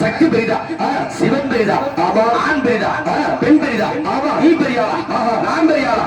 சக்தி பெரிதா? சிவன் பெரிதா? ஆண் பெரிதா? பெண் பெரிதா? நீ பெரியாளா நான் பெரியாளா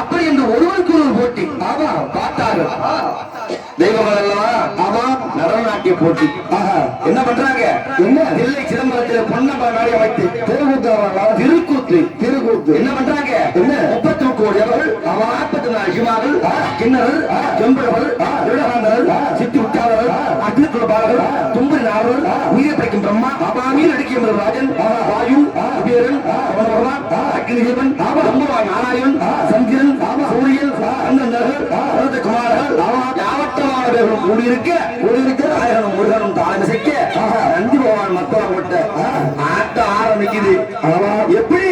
அப்படி என்று ஒருவருக்கு ஒரு போட்டி. ஆமா. பார்த்தார்கள். ஆமா நடனநாட்டிய போட்டி. என்ன பண்றாங்க? என்ன? தில்லை சிதம்பரத்தில் பொன்னம்ப நாடி அமைத்து திருக்கூத்து திருக்கூத்து திருக்கூத்து. என்ன பண்றாங்க? என்ன? முப்பத்தி கோடியவர்கள் நாற்பத்தி நாலு சிவார்கள் கிண்ணறர் செம்பரவர் அபாமி நடிக்கும் ராஜன் வாயு குபேரன் பகவான் அக்னிதேவன் அம்பவான் நாராயணன் சந்திரன் சூரியன் அண்ணன் குமாரர்கள் யாவட்டமானவர்களும் கூடியிருக்க கூடியிருக்க நாயகனும் முருகனும் தாளமிசைக்க நந்தி பகவான் மக்கள போட்ட ஆட்டம் ஆரம்பிக்குது. எப்படி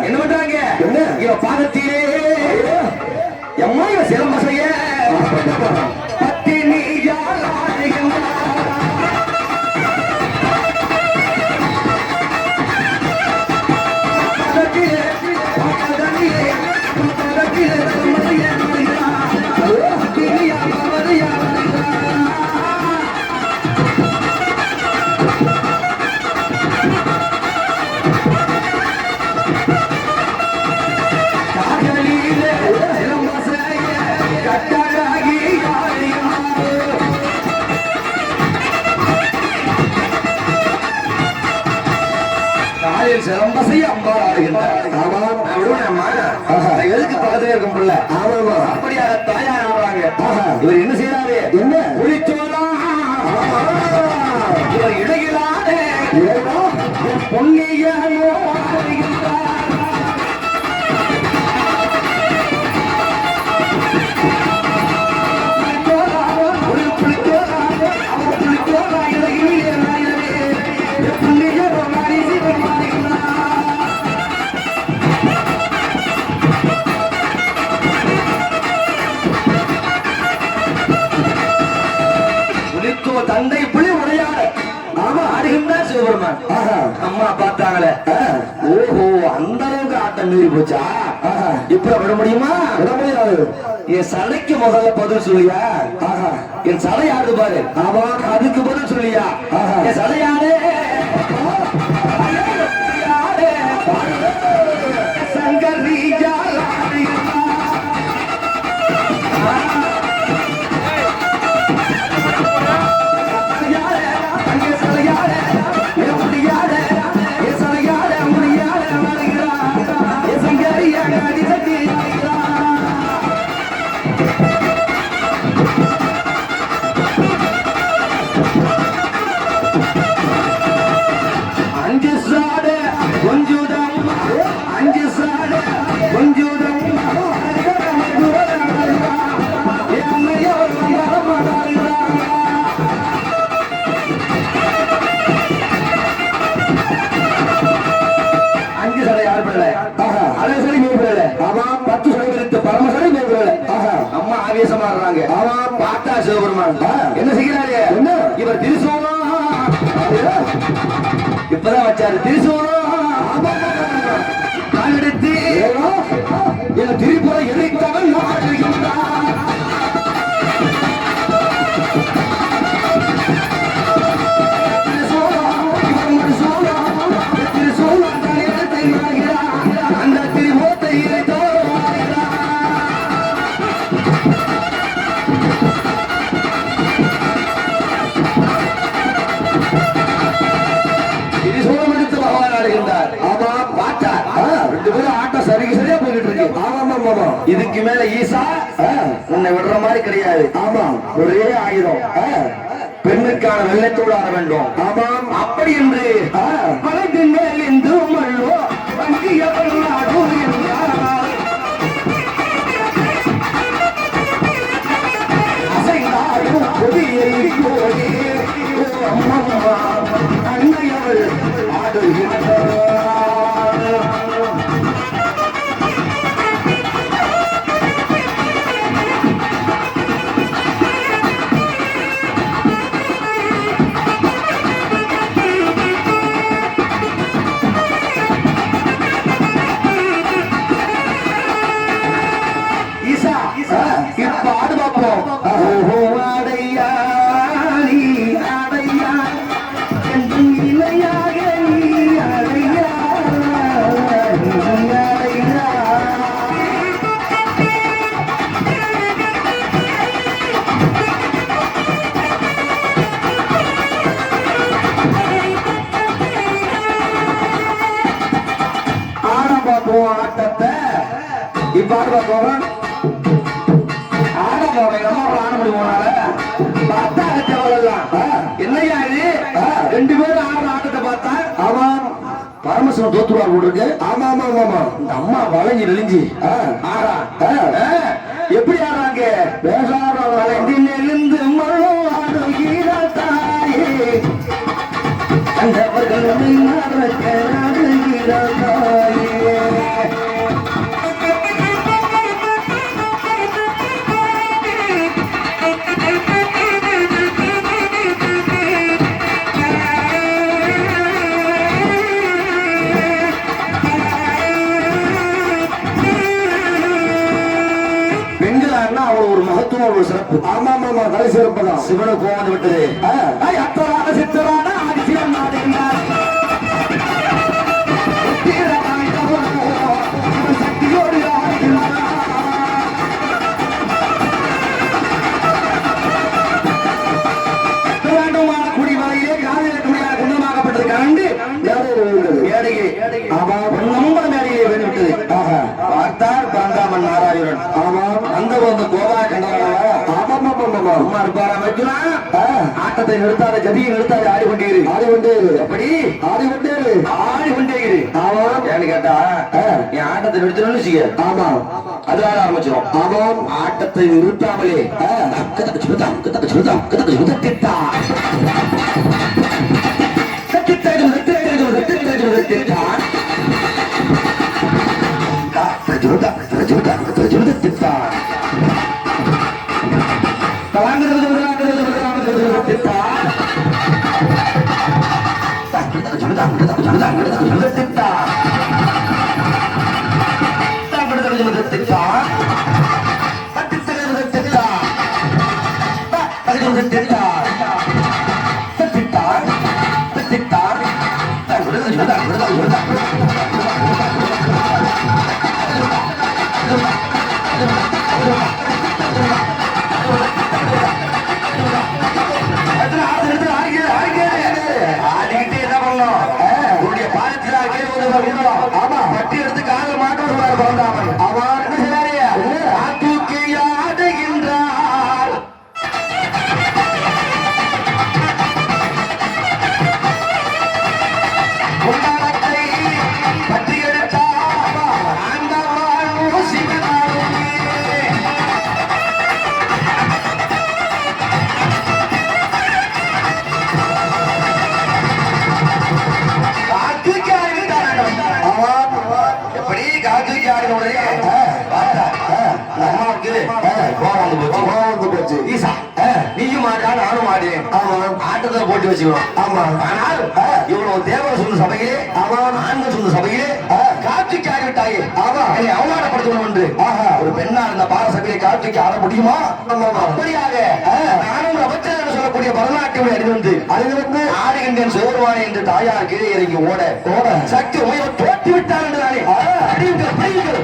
என்ன பண்றாங்க? என்ன? இவ பாதத்திலே எம்மா இவ சிலம்பசைய காலில் சிலம்பசைய அம்பாள் ஆடுகின்றார். ஆமா எதுக்கு பக்கத்துல இருக்கும் பிள்ளை? ஆமா அப்படியா தாயார் ஆடுறாங்க இவர் என்ன செய்யறாரு என்ன? புலிச்சோலா இவர் இடையிலாதே. பொன்னியனோ தந்தை புலி உடையாட ஆமா ஆடுகின்றார் சிவபெருமான். அம்மா பார்த்தாங்களே. ஓஹோ அந்த அளவுக்கு ஆட்டம் மீறி போச்சா? இப்ப விட முடியுமா? விட முடியாது. என் சடைக்கு முதல்ல பதில் சொல்லியா என் சடை ஆடு பாரு. ஆமா. அதுக்கு பதில் சொல்லியா என் சடையாடே. சங்கரியா என்ன செய்கிறாரு? என்ன? இவர் திருசோழம் இப்பதான் வச்சாரு? திருசோழம் இதுக்கு மேல ஈசா உன்னை விடுற மாதிரி கிடையாது. ஆமா ஒரே ஆயுதம். பெண்ணுக்கான வெள்ளத்தோடு ஆட வேண்டும். ஆமாம் அப்படி என்று மலைக்கு மேல் இந்து மல்லோ அங்கிய நாடு என்றார் அசைந்தாடும் கொடியை கோடி ஓ அன்னையவள் ஆடுகிறார் இப்ப ஆட பார்ப்போம் நம்ம பார்த்தா என்னையா இது? ரெண்டு பேரும் ஆடுற ஆட்டத்தை பார்த்தா அவன் பரமசிவன் தோத்துருவார் போல இருக்கு. ஆமா ஆமா ஆமா இந்த அம்மா வளைஞ்சு நெளிஞ்சு. ஆடா எப்படி ஆடுறாங்க? பேசாட வளைஞ்சு நெளிந்து மழோ ஆடுகிற தாயே கண்டவர்கள் மறக்க தாயே மகத்துவம் ஒரு சிறப்பு. ஆமா ஆமா கலை சிறப்பு தான் சிவனை கோவம் விட்டது. அத்தரான சித்தரான ஆதிசிவன் நாடுகிறார் சக்தியோடு ஆடுகிறார் வேண்டுமான குடிமலையிலே காவிரி குடியாக குண்டமாக்கப்பட்டது கண்டு மேடையே பாண்டாமன் நாராயணன் ஆமாம். அந்த வந்து கோவா கண்டவா அம்மா இருப்பாரா வைக்கலாம் ஆட்டத்தை நிறுத்தாத ஜதியை நிறுத்தாத ஆடிக்கொண்டே இரு ஆடிக்கொண்டே இரு அப்படி ஆடிக்கொண்டே இரு ஆடிக்கொண்டே இரு ஆமா ஏன்னு கேட்டா என் ஆட்டத்தை நிறுத்தணும்னு வச்சுக்க ஆமா அதனால ஆரம்பிச்சிடும் ஆமாம். ஆட்டத்தை நிறுத்தாமலே. கதக்கு சுத்தம் கதக்கு சுத்தம் கதக்கு சுத்தத்திட்டா ஆடிக்கிட்டே வந்து போச்சு. வந்து போச்சு. ஈசா, நீயும் ஆடா, நானும் ஆடுவேன். ஆட்டத்துல போட்டி வச்சுக்கணும். ஆனால், இவ்வளவு தேவரை சொன்ன சபையிலே, ஆண்கள் சொன்ன சபையிலே, காத்துக்கு ஆடிவிட்டாயே. என்னை அவமானப்படுத்தணும் என்று. ஒரு பெண்ணா இருந்த பார சபையிலே காத்துக்கு ஆட முடியுமா அப்படியாக நானும் அமைச்சர் சொல்லக்கூடிய பரதநாட்டியம் அறிந்து அறிந்து ஆடுகின்றேன் சோர்வானே என்று தாயார் கீழே இறங்கி ஓட ஓட. சக்தி உயர தோற்றி விட்டார் என்று நானே. அறியுங்கள் அறியுங்கள்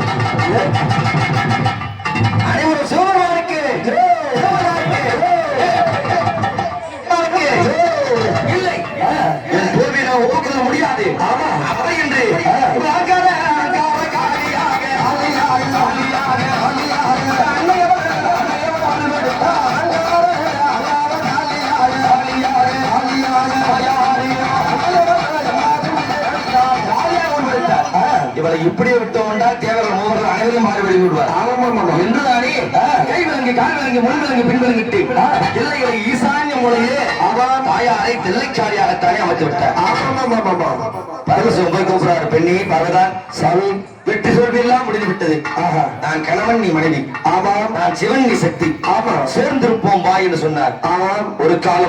முடியாது கை விலங்கு கால் விலங்கு முன் விலங்கு பின் விலங்கிட்டு இல்லைகளை ஈசான்ய மூலையே அவன் தாயாரை தில்லைச்சாரியாகத்தானே அமைத்து விட்டார். பரமசிவம் போய் கூப்பிடுறாரு பெண்ணி பரதான் சாமி வெற்றி சொல்வியெல்லாம் முடிந்து விட்டது ஆஹா நான் கணவன் நீ மனைவி. ஆமாம் நான் சிவன் நீ சக்தி. ஆமா சேர்ந்திருப்போம் வா என்று சொன்னார். ஆமாம் ஒரு காலம்